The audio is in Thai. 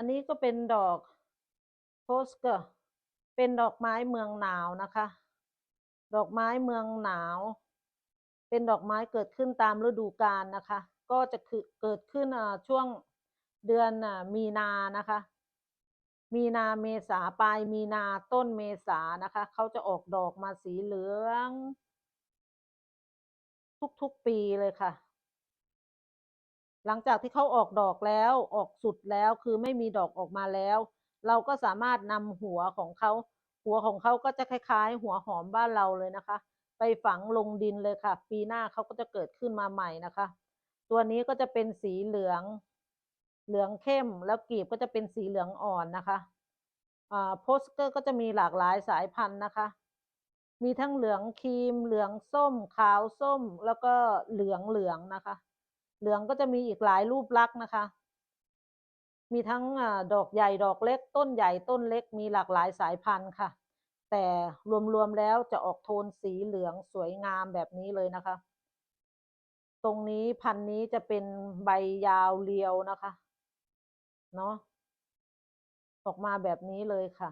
อันนี้ก็เป็นดอกโพสเกอร์เป็นดอกไม้เมืองหนาวนะคะ ดอกไม้เมืองหนาว เป็นดอกไม้เกิดขึ้นตามฤดูกาลนะคะ ก็จะคือเกิดขึ้นช่วงเดือนมีนานะคะ มีนาเมษาปลายมีนาต้นเมษานะคะ เขาจะออกดอกมาสีเหลือง ทุกๆปีเลยค่ะ หลังจากที่เขาออกดอกแล้วออกสุดแล้วคือไม่มีดอกออกมาแล้ว เราก็สามารถนำหัวของเขา หัวของเขาก็จะคล้ายๆ หัวหอมบ้านเราเลยนะคะ ไปฝังลงดินเลยค่ะ ปีหน้าเขาก็จะเกิดขึ้นมาใหม่นะคะ ตัวนี้ก็จะเป็นสีเหลือง เหลืองเข้มแล้วกลีบก็จะเป็นสีเหลืองอ่อนนะคะอ่าโพสเกอร์ก็จะมีหลากหลายสายพันธุ์นะคะ มีทั้งเหลืองครีม เหลืองส้ม ขาวส้ม แล้วก็เหลืองเหลืองนะคะ เหลืองก็จะมีอีกหลายรูปลักษณ์นะคะ มีทั้งดอกใหญ่ดอกเล็ก ต้นใหญ่ต้นเล็กมีหลากหลายสายพันธุ์ค่ะ แต่รวมๆแล้วจะออกโทนสีเหลืองสวยงามแบบนี้เลยนะคะ ตรงนี้พันธุ์นี้จะเป็นใบยาวเรียวนะคะ เนาะออกมาแบบนี้เลยค่ะ